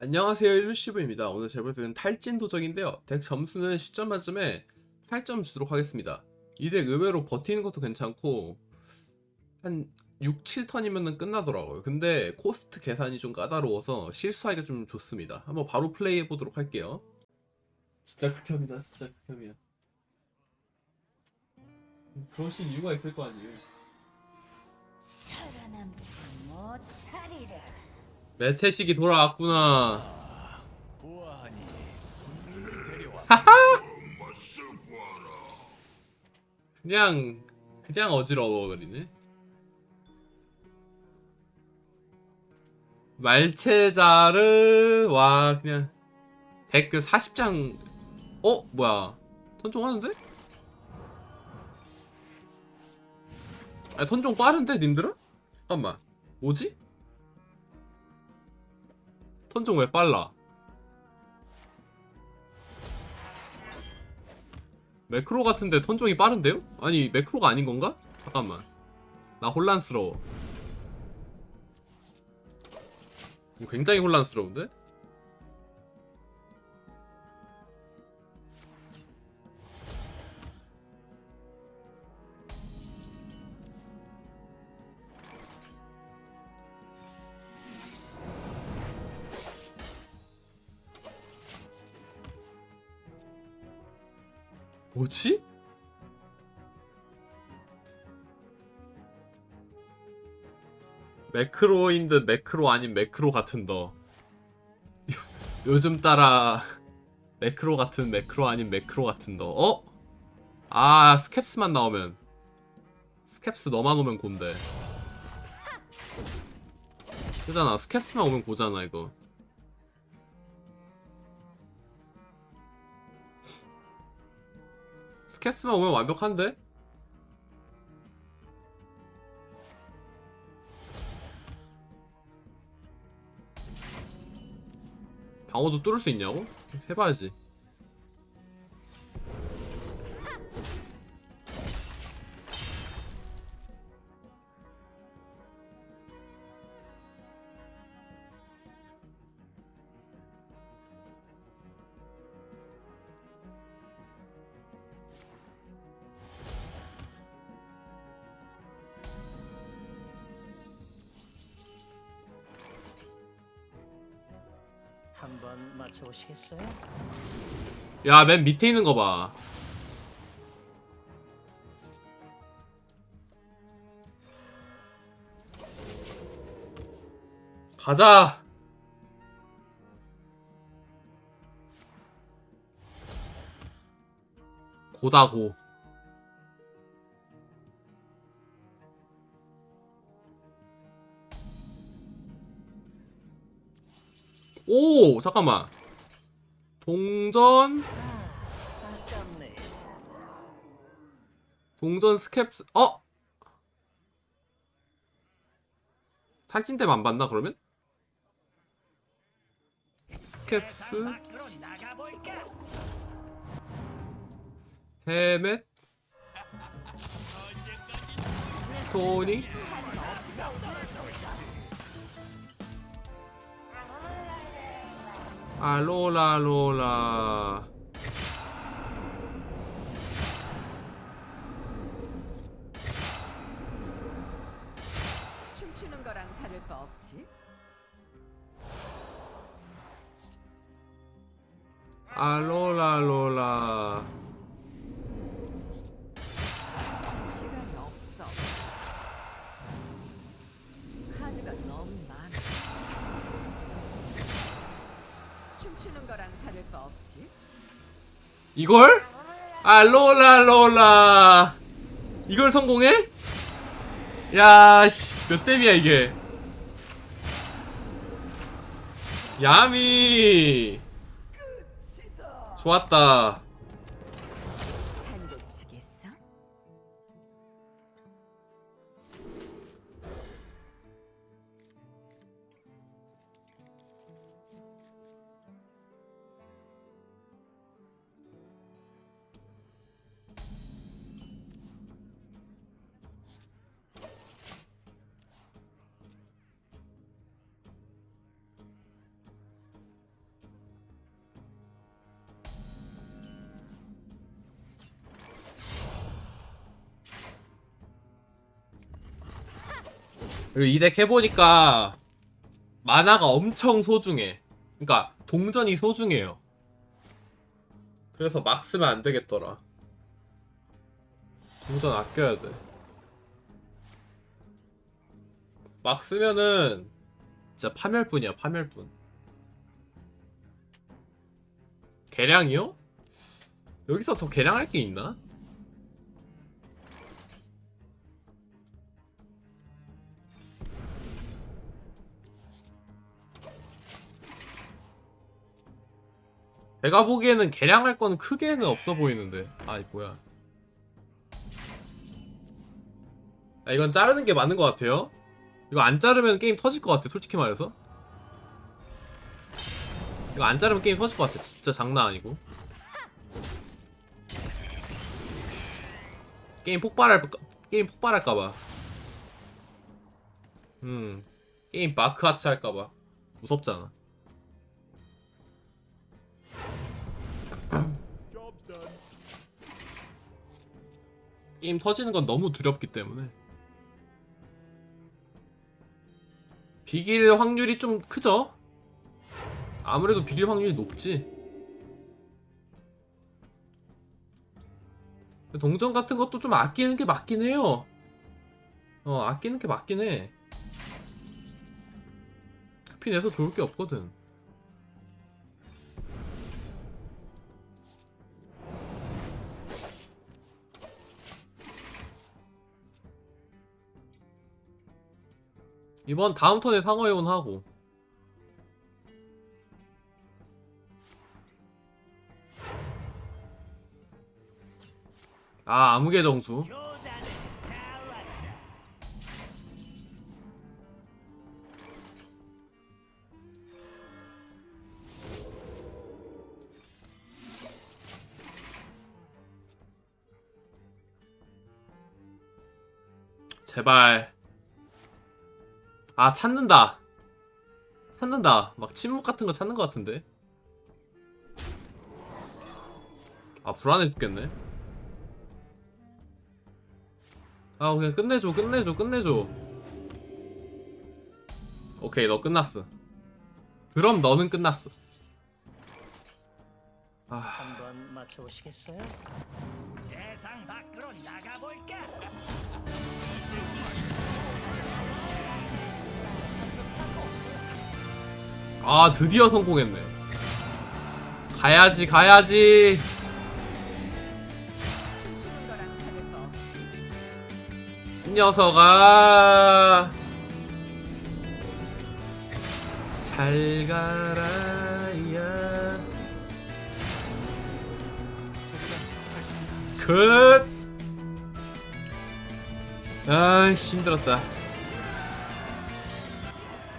안녕하세요 일루시브입니다. 오늘 제볼 때는 탈진 도적인데요. 덱 점수는 10점 만점에 8점 주도록 하겠습니다. 이 덱 의외로 버티는 것도 괜찮고 한 6, 7턴이면 끝나더라고요. 근데 코스트 계산이 좀 까다로워서 실수하기가 좀 좋습니다. 한번 바로 플레이해 보도록 할게요. 진짜 극혐이다. 진짜 극혐이야. 그러실 이유가 있을 거 아니에요. 살아남지 못하리라. 메테식이 돌아왔구나. 보아하니 손님을 데려와 그냥 그냥 어지러워버리네. 말체자르 와 그냥 댓글 40장 어 뭐야 턴종 하는데? 아 턴종 빠른데 님들은? 잠깐만 뭐지? 턴종 왜 빨라? 매크로 같은데 턴종이 빠른데요? 아니 매크로가 아닌 건가? 잠깐만 나 혼란스러워 굉장히 혼란스러운데? 뭐지? 매크로인 듯 매크로 아닌 매크로 같은 더. 요즘 따라 매크로 같은 매크로 아닌 매크로 같은 더. 어? 아 스캡스만 나오면. 스캡스 너만 오면 곤데. 그잖아. 스캡스만 오면 고잖아 이거 스캡스만 오면 완벽한데? 방어도 뚫을 수 있냐고? 해봐야지. 한번 맞춰보시겠어요? 야, 맨 밑에 있는 거 봐. 가자. 고다고. 오, 잠깐만. 동전 동전 스캡스 어? 탈진 때만 안 봤나 그러면? 스캡스? 헤멧 토니 알로라 로라 춤추는 거랑 다를 거 없지. 알로라 로라 거랑 다를 거 없지. 이걸? 이걸 성공해? 야씨 몇 댐이야 이게 야미 좋았다 그리고 이 덱 해보니까 만화가 엄청 소중해. 그러니까 동전이 소중해요. 그래서 막 쓰면 안 되겠더라. 동전 아껴야 돼. 막 쓰면은 진짜 파멸뿐이야 파멸뿐. 개량이요? 여기서 더 개량할 게 있나? 내가 보기에는 개량할 건 크게는 없어 보이는데. 아이 뭐야. 아, 이건 자르는 게 맞는 것 같아요. 이거 안 자르면 게임 터질 것 같아, 솔직히 말해서. 이거 안 자르면 게임 터질 것 같아, 진짜 장난 아니고. 게임 폭발할 게임 폭발할까봐. 음, 게임 마크 하츠 할까봐 무섭잖아. 게임 터지는 건 너무 두렵기 때문에. 비길 확률이 좀 크죠? 아무래도 비길 확률이 높지. 동전 같은 것도 좀 아끼는 게 맞긴 해요. 어, 아끼는 게 맞긴 해. 크피 내서 좋을 게 없거든. 이번 다음 턴에 상어회원 하고 아 암흑의 정수. 제발 아 찾는다. 찾는다. 막 침묵 같은 거 찾는 것 같은데. 아 불안해 죽겠네. 아 그냥 끝내줘 끝내줘 끝내줘. 오케이 너 끝났어. 그럼 너는 끝났어. 아. 한번 맞춰보시겠어요? 세상 밖으로 나가볼까? 아 드디어 성공했네. 가야지 가야지. 이 녀석아. 잘 가라야. 끝 아이씨 힘들었다